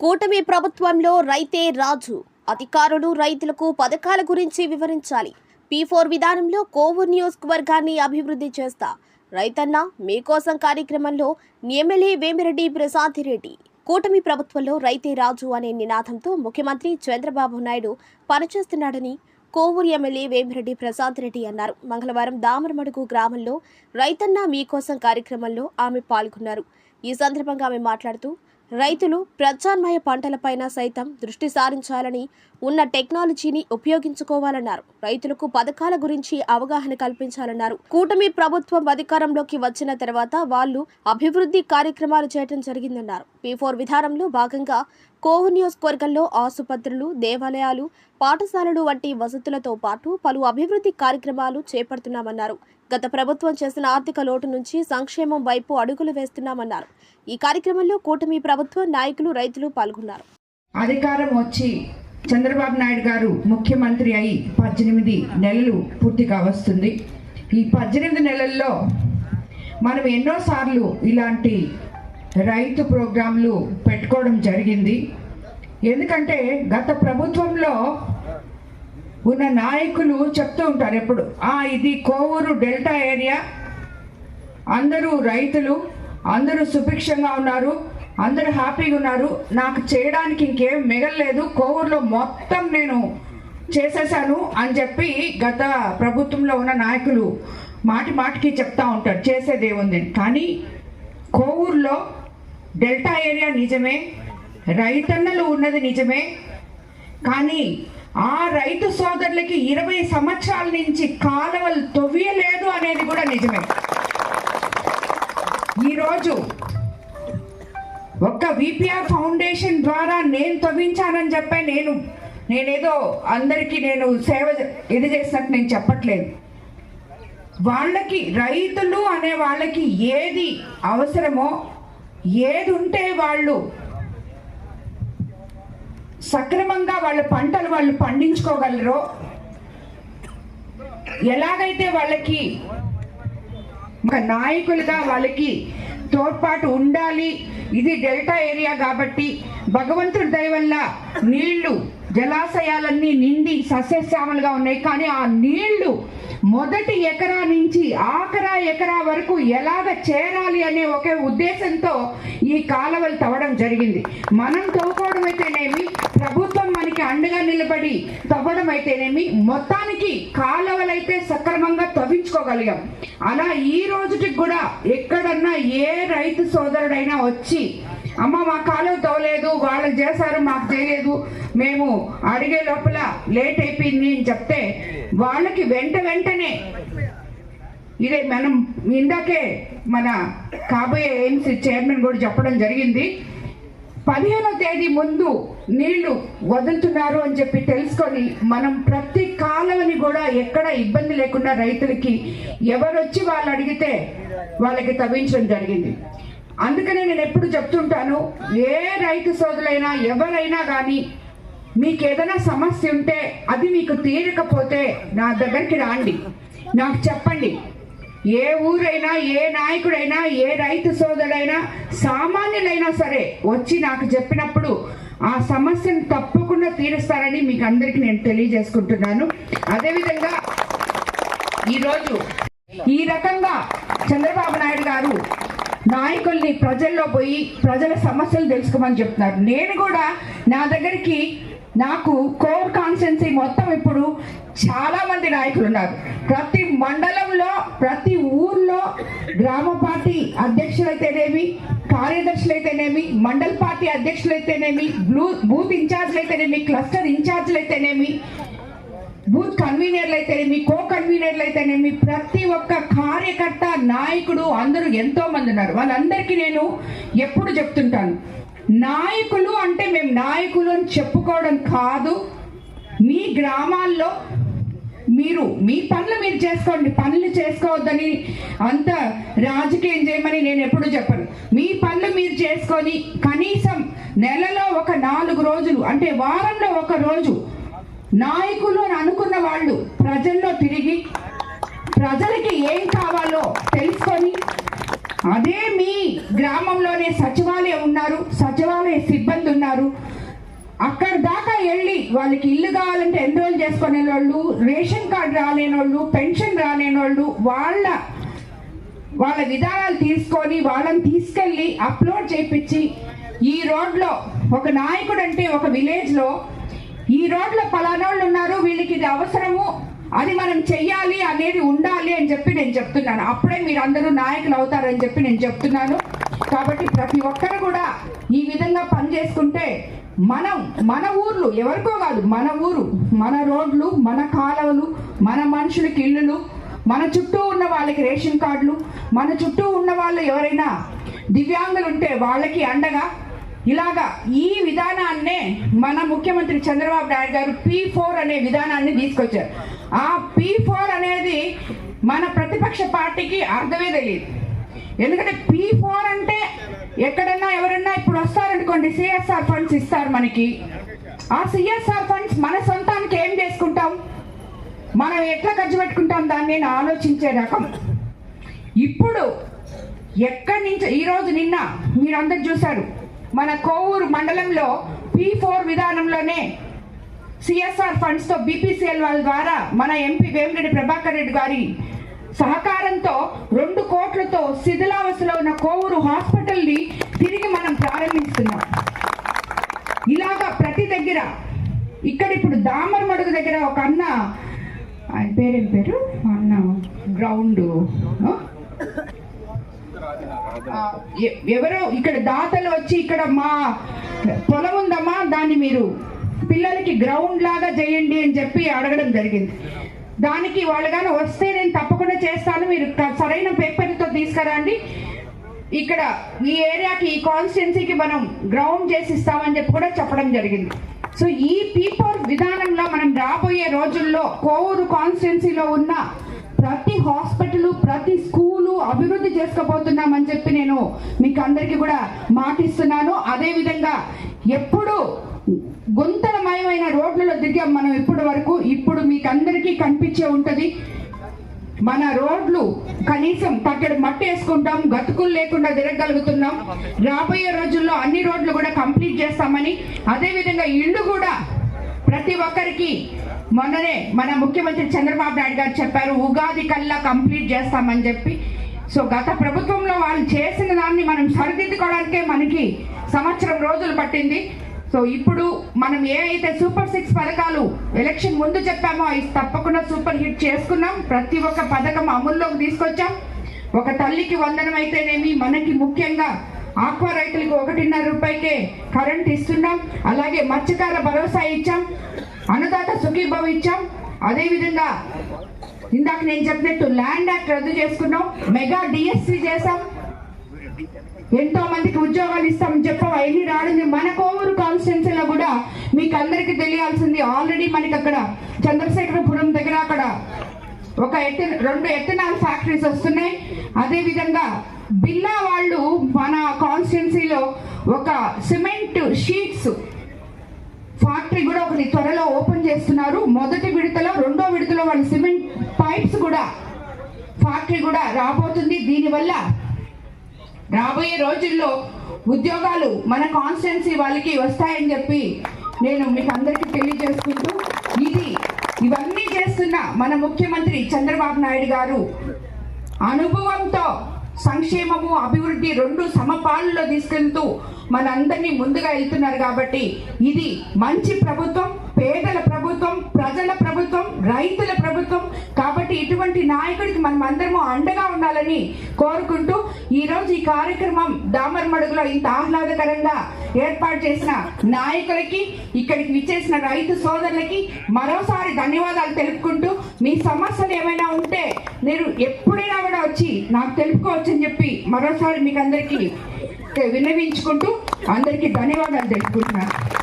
కూటమి ప్రభుత్వంలో రైతే రాజు. అధికారులు రైతులకు పథకాల గురించి వివరించాలి. పీ ఫోర్ విధానంలో కోవూరు నియోజకవర్గాన్ని అభివృద్ధి చేస్తా. రైతన్న మీకోసం కార్యక్రమంలో ఎమ్మెల్యే వేమిరెడ్డి ప్రసాదిరెడ్డి కూటమి ప్రభుత్వంలో రైతే రాజు అనే నినాదంతో ముఖ్యమంత్రి చంద్రబాబు నాయుడు పనిచేస్తున్నాడని కోవూరు ఎమ్మెల్యే వేమిరెడ్డి ప్రసాద్ రెడ్డి అన్నారు. మంగళవారం దామరమడుగు గ్రామంలో రైతన్న మీకోసం కార్యక్రమంలో ఆమె పాల్గొన్నారు. ఈ సందర్భంగా ఆమె మాట్లాడుతూ రైతులు ప్రత్యామ్నాయ పంటలపైన సైతం దృష్టి సారించాలని ఉన్న టెక్నాలజీని ఉపయోగించుకోవాలన్నారు. రైతులకు పథకాల గురించి అవగాహన కల్పించాలన్నారు. కూటమి ప్రభుత్వం అధికారంలోకి వచ్చిన తర్వాత వాళ్ళు అభివృద్ధి కార్యక్రమాలు చేయడం జరిగిందన్నారు. పీ ఫోర్ విధానంలో భాగంగా కోవు నియోజకవర్గంలో ఆసుపత్రులు దేవాలయాలు పాఠశాలలు వంటి వసతులతో పాటు పలు అభివృద్ధి కార్యక్రమాలు చేపడుతున్నామన్నారు. గత ప్రభుత్వం చేసిన ఆర్థిక లోటు నుంచి సంక్షేమం వైపు అడుగులు వేస్తున్నామన్నారు. ఈ కార్యక్రమంలో కూటమి ప్రభుత్వ నాయకులు రైతులు పాల్గొన్నారు. అధికారం వచ్చి చంద్రబాబు నాయుడు గారు ముఖ్యమంత్రి అయి పద్దెనిమిది నెలలు పూర్తిగా వస్తుంది. ఈ పద్దెనిమిది నెలల్లో మనం ఎన్నోసార్లు ఇలాంటి రైతు ప్రోగ్రాంలు పెట్టుకోవడం జరిగింది. ఎందుకంటే గత ప్రభుత్వంలో ఉన్న నాయకులు చెప్తూ ఉంటారు ఎప్పుడు "ఆ, ఇది కోవూరు డెల్టా ఏరియా. అందరూ రైతులు అందరూ సుభిక్షంగా ఉన్నారు అందరూ హ్యాపీగా ఉన్నారు. నాకు చేయడానికి ఇంకేం మిగలలేదు. కోవూరులో మొత్తం నేను చేసేసాను అని చెప్పి గత ప్రభుత్వంలో ఉన్న నాయకులు మాటి మాటికి చెప్తా ఉంటారు. చేసేదేముంది కానీ కోవూరులో డెల్టా ఏరియా నిజమే రైతన్నలు ఉన్నది నిజమే కానీ ఆ రైతు సోదరులకి ఇరవై సంవత్సరాల నుంచి కాలువలు తొవ్వియలేదు అనేది కూడా నిజమే. ఈరోజు ఒక్క విపిఆర్ ఫౌండేషన్ ద్వారా నేను తవ్వించానని చెప్పే నేను నేనేదో అందరికీ నేను సేవ ఇది చేసినట్టు నేను చెప్పట్లేదు. వాళ్ళకి రైతులు అనే వాళ్ళకి ఏది అవసరమో ఏది ఉంటే వాళ్ళు సక్రమంగా వాళ్ళ పంటలు వాళ్ళు పండించుకోగలరో ఎలాగైతే వాళ్ళకి ఒక నాయకులుగా వాళ్ళకి తోడ్పాటు ఉండాలి ఇది డెల్టా ఏరియా కాబట్టి భగవంతుడి దయ వల్ల నీళ్ళు జలాశయాలన్నీ నిండి సస్యశ్యామలుగా ఉన్నాయి. కానీ ఆ నీళ్ళు మొదటి ఎకరా నుంచి ఆఖరా ఎకరా వరకు ఎలాగ చేరాలి అనే ఒకే ఉద్దేశంతో ఈ కాలువలు తవ్వడం జరిగింది. మనం తవ్వుకోవడం అయితేనేమి? ప్రభుత్వం మనకి అండగా నిలబడి తవ్వడం అయితేనేమి మొత్తానికి కాలువలైతే సక్రమంగా తవ్వించుకోగలిగాం. అలా ఈ రోజుకి కూడా ఎక్కడన్నా ఏ రైతు సోదరుడైనా వచ్చి అమ్మ మా కాలువ తవ్వలేదు వాళ్ళకి చేశారు మాకు చేయలేదు మేము అడిగే లోపల లేట్ అయిపోయింది అని చెప్తే వాళ్ళకి వెంట వెంటనే ఇదే మనం ఇందాకే మన కాబోయే ఎయిమ్స్ చైర్మన్ కూడా చెప్పడం జరిగింది. పదిహేనో తేదీ ముందు నీళ్ళు వదులుతున్నారు అని చెప్పి తెలుసుకొని మనం ప్రతి కాలువని కూడా ఎక్కడ ఇబ్బంది లేకుండా రైతులకి ఎవరొచ్చి వాళ్ళు అడిగితే వాళ్ళకి తవ్వించడం జరిగింది. అందుకనే నేను ఎప్పుడు చెప్తుంటాను ఏ రైతు సోదరులైనా ఎవరైనా కానీ మీకు ఏదైనా సమస్య ఉంటే అది మీకు తీరకపోతే నా దగ్గరికి రాండి. నాకు చెప్పండి. ఏ ఊరైనా ఏ నాయకుడైనా ఏ రైతు సోదరుడైనా సామాన్యులైనా సరే వచ్చి నాకు చెప్పినప్పుడు ఆ సమస్యను తప్పకుండా తీరుస్తారని మీకు అందరికీ నేను తెలియజేసుకుంటున్నాను. అదేవిధంగా ఈరోజు ఈ రకంగా చంద్రబాబు నాయుడు గారు నాయకుల్ని ప్రజల్లో పోయి ప్రజల సమస్యలు తెలుసుకోమని చెప్తున్నారు. నేను కూడా నా దగ్గరికి నాకు కోర్ కాన్స్టెన్సీ మొత్తం ఇప్పుడు చాలా మంది నాయకులు ఉన్నారు. ప్రతి మండలంలో ప్రతి ఊర్లో గ్రామ పార్టీ అధ్యక్షులైతేనేమి కార్యదర్శులైతేనేమి మండల్ పార్టీ అధ్యక్షులైతేనేమి బ్లూ బూత్ ఇన్ఛార్జ్లు అయితేనేమి క్లస్టర్ ఇన్ఛార్జ్లు అయితేనేమి బూత్ కన్వీనర్లు అయితేనేమి కో కన్వీనర్లు అయితేనేమి ప్రతి ఒక్క కార్యకర్త నాయకుడు అందరూ ఎంతో మంది ఉన్నారు. వాళ్ళందరికీ నేను ఎప్పుడు చెప్తుంటాను. నాయకులు అంటే మేము నాయకులు అని చెప్పుకోవడం కాదు. మీ గ్రామాల్లో మీరు మీ పనులు మీరు చేసుకోండి. పనులు చేసుకోవద్దని అంత రాజకీయం చేయమని నేను ఎప్పుడు చెప్పను. మీ పనులు మీరు చేసుకొని కనీసం నెలలో ఒక నాలుగు రోజులు అంటే వారంలో ఒక రోజు నాయకులు అని అనుకున్న వాళ్ళు ప్రజల్లో తిరిగి ప్రజలకి ఏం కావాలో తెలుసుకొని అదే మీ గ్రామంలోనే సచివాలయం ఉన్నారు సచివాలయ సిబ్బంది ఉన్నారు. అక్కడ దాకా వెళ్ళి వాళ్ళకి ఇల్లు కావాలంటే ఎన్రోల్ చేసుకునే వాళ్ళు రేషన్ కార్డు రాలేని వాళ్ళు పెన్షన్ రాలేని వాళ్ళు వాళ్ళ వాళ్ళ విధానాలు తీసుకొని వాళ్ళని తీసుకెళ్ళి అప్లోడ్ చేపించి ఈ రోడ్లో ఒక నాయకుడు అంటే ఒక విలేజ్లో ఈ రోడ్లో పలానోళ్ళు ఉన్నారు వీళ్ళకి ఇది అవసరము అది మనం చెయ్యాలి అనేది ఉండాలి అని చెప్పి నేను చెప్తున్నాను. అప్పుడే మీరు అందరూ నాయకులు అవుతారని చెప్పి నేను చెప్తున్నాను. కాబట్టి ప్రతి ఒక్కరు కూడా ఈ విధంగా పని చేసుకుంటే మనం మన ఊర్లు ఎవరికో కాదు మన ఊరు మన రోడ్లు మన కాలువలు మన మనుషులకి ఇల్లులు మన చుట్టూ ఉన్న వాళ్ళకి రేషన్ కార్డులు మన చుట్టూ ఉన్న వాళ్ళు ఎవరైనా దివ్యాంగులు ఉంటే వాళ్ళకి అండగా ఇలాగా ఈ విధానాన్నే మన ముఖ్యమంత్రి చంద్రబాబు నాయుడు గారు పీ ఫోర్ అనే విధానాన్ని తీసుకొచ్చారు. ఆ పీ ఫోర్ అనేది మన ప్రతిపక్ష పార్టీకి అర్థమే తెలియదు ఎందుకంటే పీ ఫోర్ అంటే ఎక్కడన్నా ఎవరన్నా ఇప్పుడు వస్తారనుకోండి సిఎస్ఆర్ ఫండ్స్ ఇస్తారు మనకి. ఆ సిఎస్ఆర్ ఫండ్స్ మన సొంతానికి ఏం చేసుకుంటాం? మనం ఎట్లా ఖర్చు పెట్టుకుంటాం? దాన్ని నేను ఆలోచించే రకం. ఇప్పుడు ఎక్కడి నుంచి ఈరోజు నిన్న మీరందరు చూశారు మన కోవూరు మండలంలో పీ ఫోర్ విధానంలోనే సిఎస్ఆర్ ఫండ్స్తో బీపీసీఎల్ వాళ్ళ ద్వారా మన ఎంపీ వేమిరెడ్డి ప్రభాకర్ రెడ్డి గారి సహకారంతో రెండు కోట్లతో శిథిలావస్థలో ఉన్న కోవూరు హాస్పిటల్ని తిరిగి మనం ప్రారంభిస్తున్నాం. ఇలాగా ప్రతి దగ్గర ఇక్కడ ఇప్పుడు దామర్ మడుగు దగ్గర ఒక అన్న ఆయన పేరేం పేరు? అన్న గ్రౌండ్ ఎవరో ఇక్కడ దాతలు వచ్చి ఇక్కడ మా పొలం ఉందమ్మా దాన్ని మీరు పిల్లలకి గ్రౌండ్ లాగా చేయండి అని చెప్పి అడగడం జరిగింది. దానికి వాళ్ళు కానీ వస్తే నేను తప్పకుండా చేస్తాను. మీరు సరైన పేపర్తో తీసుకురండి. ఇక్కడ ఈ ఏరియాకి ఈ కాన్స్టిట్యున్సీకి మనం గ్రౌండ్ చేసి ఇస్తామని చెప్పి కూడా చెప్పడం జరిగింది. సో ఈ పీపోర్ విధానంలో మనం రాబోయే రోజుల్లో కోవూరు కాన్స్టిట్యున్సీలో ఉన్న ప్రతి హాస్పిటల్ ప్రతి స్కూలు అభివృద్ధి చేసుకోబోతున్నామని చెప్పి నేను మీకు అందరికీ కూడా మాటిస్తున్నాను. అదే విధంగా ఎప్పుడు గుంతలమయమైన రోడ్లలో దిగాం మనం ఇప్పటి వరకు. ఇప్పుడు మీకు అందరికీ కనిపించే ఉంటది మన రోడ్లు కనీసం పక్కడ మట్టి వేసుకుంటాం గతుకులు లేకుండా తిరగలుగుతున్నాం రాబోయే రోజుల్లో అన్ని రోడ్లు కూడా కంప్లీట్ చేస్తామని అదేవిధంగా ఇళ్ళు కూడా ప్రతి ఒక్కరికి మొన్ననే మన ముఖ్యమంత్రి చంద్రబాబు నాయుడు గారు చెప్పారు ఉగాది కల్లా కంప్లీట్ చేస్తామని చెప్పి. సో గత ప్రభుత్వంలో వాళ్ళు చేసిన దాన్ని మనం సరిదిద్దుకోవడానికే మనకి సంవత్సరం రోజులు పట్టింది. సో ఇప్పుడు మనం ఏవైతే సూపర్ సిక్స్ పథకాలు ఎలక్షన్ ముందు చెప్పామో అవి తప్పకుండా సూపర్ హిట్ చేసుకున్నాం. ప్రతి ఒక్క పథకం అమల్లోకి తీసుకొచ్చాం. ఒక తల్లికి వందనం అయితేనేమి మనకి ముఖ్యంగా ఆక్వా రైతులకు ఒకటిన్నర రూపాయికే కరెంట్ ఇస్తున్నాం. అలాగే మత్స్యకార భరోసా ఇచ్చాం. అన్నదాత సుఖీభవ ఇచ్చాం. అదేవిధంగా ఇందాక నేను చెప్పినట్టు ల్యాండ్ యాక్ట్ రద్దు చేసుకున్నాం. మెగా డిఎస్సి చేసాం ఎంతో మందికి ఉద్యోగాలు ఇస్తామని చెప్పవు? అవన్నీ రాడింది మన కోవూరు కాన్స్టిట్యున్సీలో కూడా మీకు అందరికీ తెలియాల్సింది ఆల్రెడీ మనకి అక్కడ చంద్రశేఖరపురం దగ్గర అక్కడ ఒక ఎత్తి రెండు ఎత్తనాల్ ఫ్యాక్టరీస్ వస్తున్నాయి. అదే విధంగా బిల్లా వాళ్ళు మన కాన్స్టిట్యున్సీలో ఒక సిమెంట్ షీట్స్ ఫ్యాక్టరీ కూడా ఒకటి త్వరలో ఓపెన్ చేస్తున్నారు. మొదటి విడతలో రెండో విడతలో వాళ్ళు సిమెంట్ పైప్స్ కూడా ఫ్యాక్టరీ కూడా రాబోతుంది. దీనివల్ల రాబోయే రోజుల్లో ఉద్యోగాలు మన కాన్స్టిట్యున్సీ వాళ్ళకి వస్తాయని చెప్పి నేను మీకు అందరికీ తెలియజేసుకుంటూ ఇది ఇవన్నీ చేస్తున్న మన ముఖ్యమంత్రి చంద్రబాబు నాయుడు గారు అనుభవంతో సంక్షేమము అభివృద్ధి రెండు సమపాలలో తీసుకెళ్తూ మనందరినీ ముందుగా వెళ్తున్నారు కాబట్టి ఇది మంచి ప్రభుత్వం పేదల ప్రభుత్వం ప్రజల ప్రభుత్వం రైతుల ప్రభుత్వం కాబట్టి ఇటువంటి నాయకుడికి మనం అందరము అండగా ఉండాలని కోరుకుంటూ ఈరోజు ఈ కార్యక్రమం దామర్ మడుగులో ఇంత ఆహ్లాదకరంగా ఏర్పాటు చేసిన నాయకులకి ఇక్కడికి విచ్చేసిన రైతు సోదరులకి మరోసారి ధన్యవాదాలు తెలుపుకుంటూ మీ సమస్యలు ఏమైనా ఉంటే మీరు ఎప్పుడైనా కూడా వచ్చి నాకు తెలుపుకోవచ్చు అని చెప్పి మరోసారి మీకు అందరికీ విన్నవించుకుంటూ అందరికీ ధన్యవాదాలు తెలుపుకుంటున్నాను.